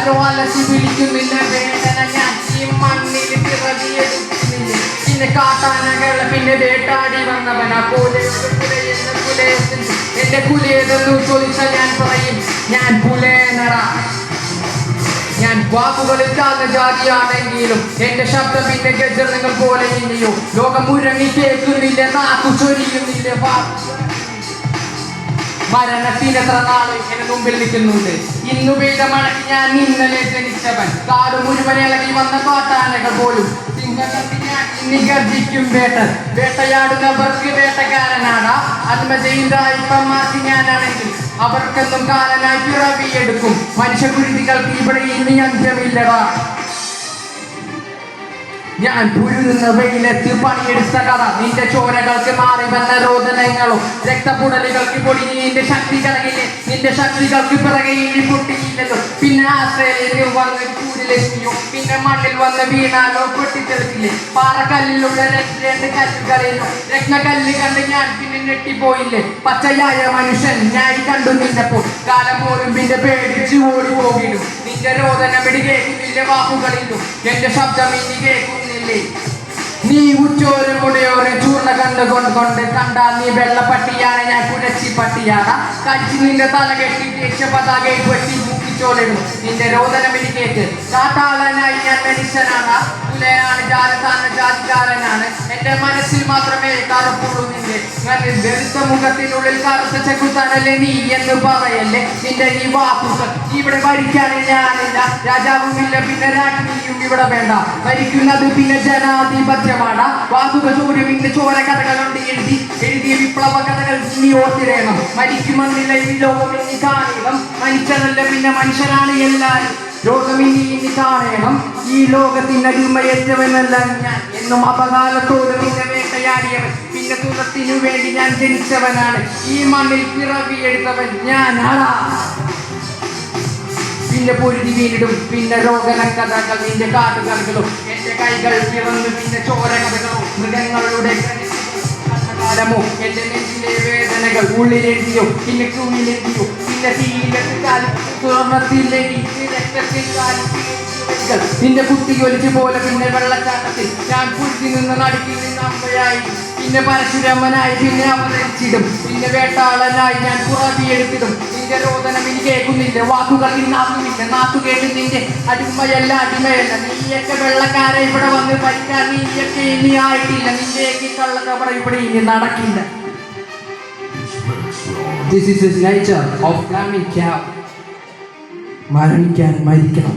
ആവിഷ്കാരം മരണകൂടങ്ങൾ ഇവിടെ ഇനി പിളപ്പാട് കാലകാലങ്ങളിടും നിന്റെ മരണ പാളങ്ങൾ കേൾക്കുന്നില്ലേ അരോ അലസി വിളിക്കുന്നില്ല വേദന ഞാൻ ഈ മണ്ണിൽ പിറവിയെടുക്കുന്നില്ലേ? പിന്നെ കാട്ടാനകളെ പിന്നെ വേട്ടാടി വന്നവനാ. കുലയെന്ന എന്റെ കുലയേതെന്നു ചോദിച്ചാൽ ഞാൻ പറയും ഞാൻ പുലേനറ ഞാൻ വാക്കുകളിൽ താഴ്ന്ന ജാതിയാണെങ്കിലും എന്റെ ശബ്ദം പിന്നെ ഗജങ്ങൾ പോലെ ഇനിയോ. ലോകം മുരങ്ങി കേൾക്കുന്നില്ല നാക്കു ചൊരിയുന്നില്ല വാക്കു മരണത്തിനെത്ര നാൾ എന്റെ മുമ്പിൽ നിൽക്കുന്നുണ്ട്? ഇന്നു പെയ്ത മഴയ്ക്ക് ഞാൻ ഇന്നലെ ജനിച്ചവൻ. കാട് മുഴുവൻ ഇളകി വന്ന കാട്ടാനകൾ പോലും. സിംഹത്തിൽ ഞാൻ ഇനി ഗർജിക്കും വേട്ട. വേട്ടയാടുന്നവർക്ക് വേട്ടക്കാരനാണ് ആത്മജയിതായിപ്പന്മാർക്ക് ഞാനാണെങ്കിൽ അവർക്കെന്നും കാലനായി പിറവിയെടുക്കും. മനുഷ്യകുരുതികൾക്ക് ഇവിടെ ഇനി അന്ത്യമില്ലടാ. ഞാൻ പുരുന്ന വെയിലത്ത് പണിയെടുത്ത കഥ. നിന്റെ ചോരകൾക്ക് മാറി വന്ന രോദനങ്ങളും രക്തപുടലുകൾക്ക് പൊടിഞ്ഞ് നിന്റെ ശക്തി നിന്റെ ശക്തികൾക്ക് പിറകെ ഇനി പൊട്ടിയില്ലല്ലോ പിന്നെ ആശ്രയം വന്ന് ചൂടിലെത്തിയോ പിന്നെ മണ്ണിൽ വന്ന് വീണാലോ പൊട്ടിത്തെറിച്ചില്ലേ? പാറക്കല്ലിലുള്ള രണ്ട് കല്ലുകളിലോ രത്നക്കല്ല് കണ്ട് ഞാൻ പിന്നെ ഞെട്ടിപ്പോയില്ലേ? പച്ചയായ മനുഷ്യൻ ഞാൻ കണ്ടു നിന്നപ്പോൾ. കാലം പോലും പിന്നെ പേടിച്ച് ഓടി പോകിടും നിന്റെ രോദനം ഇടി കേൾക്കുന്നില്ല വാക്കുകളിലും? എന്റെ ശബ്ദം ഇനി കേൾക്കുന്നില്ലേ? നീ ഉച്ചോരും മുടിയോരെ ചൂർണ കണ്ട് കൊണ്ട് കൊണ്ട് കണ്ടാൽ നീ വെള്ളപ്പട്ടിയാണ് ഞാൻ കുരച്ചി പട്ടിയാണ് കഴിച്ച് നിന്റെ തല കെട്ടി ദേശ പതാകയിൽ മുക്കിച്ചോളിടും നിന്റെ രോദനം ഇനി കേട്ട് കാട്ടാളനായി ഞാൻ മനുഷ്യനാണ് പുലയാണ് ജാലത്താന ജാതിക്കാരനാണ് എന്റെ മനസ്സിൽ മാത്രമേ കറുപ്പുള്ളൂ. നിന്റെ ഞാൻ വെറുത്ത മുഖത്തിനുള്ളിൽ കറുത്ത ചെക്കുത്താനല്ലേ നീ എന്ന് പറയല്ലേ? നിന്റെ ഈ വാക്കുകൾ ഇവിടെ ഭരിക്കാൻ ഞാനില്ല. രാജാവുമില്ല പിന്നെ രാജ്ഞിയും ഇവിടെ വേണ്ട. ഭരിക്കുന്നത് പിന്നെ ജനാധിപത്യമാണ്. വാക്കുകൾ സൂര്യമിന്റെ ചോര കഥകളുണ്ട് എഴുതി എഴുതിയ വിപ്ലവ കഥകൾ ഇനി ഓർത്തിരേണം മരിക്കുമെന്നില്ല ഈ ലോകം ഇനി കാണണം മരിച്ചതല്ല പിന്നെ മനുഷ്യനാണ് എല്ലാവരും ലോകം ഇനി ഇനി കാണണം ഈ ലോകത്തിന് അടിമയേറ്റവനല്ല ഞാൻ എന്നും അപകാലത്തോട് പിന്നെ വേട്ടയാടിയവൻ. പിന്നെ തുറത്തിനു വേണ്ടി ഞാൻ ജനിച്ചവനാണ്. ഈ മണ്ണിൽ പിറവിയെടുത്തവൻ ഞാനാണ് പിന്നെ പൊരുതി വീണിടും. പിന്നെ രോഗന കഥകൾ നിന്റെ കാട്ടുകഥകളും എന്റെ കൈകൾ പിറന്ന് പിന്നെ ചോര കഥകളോ മൃഗങ്ങളുടെ കാലമോ എന്റെ നെഞ്ചിലെ വേദനകൾ ഉള്ളിലെഴുതിയോ പിന്നെ കുഞ്ഞിലെഴുതിയോ പിന്നെ തീയിലെത്തി കാലം തുറന്നത്തിലെഴുതി രക്തത്തിൽ കാലം നിന്റെ കുത്തി ഒലിച്ചു പോലെ പിന്നെ വെള്ളച്ചാട്ടത്തിൽ ഞാൻ പുരുത്തി നിന്ന് നടുക്കിൽ നിന്ന് അമ്മയായി പിന്നെ പരശുരാമനായി പിന്നെ അവതരിച്ചിടും പിന്നെ വേട്ടാളനായി ഞാൻ പുറവിയെടുത്തിടും നിന്റെ രോദനം ഇനി കേൾക്കുന്നില്ല. വാക്കുകൾ ഇന്നാക്കുന്നില്ല നാക്കു കേട്ട് നിന്റെ അടിമയല്ല അടിമയല്ല. നീയൊക്കെ വെള്ളക്കാരെ ഇവിടെ വന്ന് ഭരിക്കാൻ നീയൊക്കെ ഇനി ആയിട്ടില്ല. നിന്റെയൊക്കെ കള്ളക്കപട ഇവിടെ ഇനി നടക്കില്ല. This is his nature of coming cow. മരണിക്കാൻ മരിക്കണം.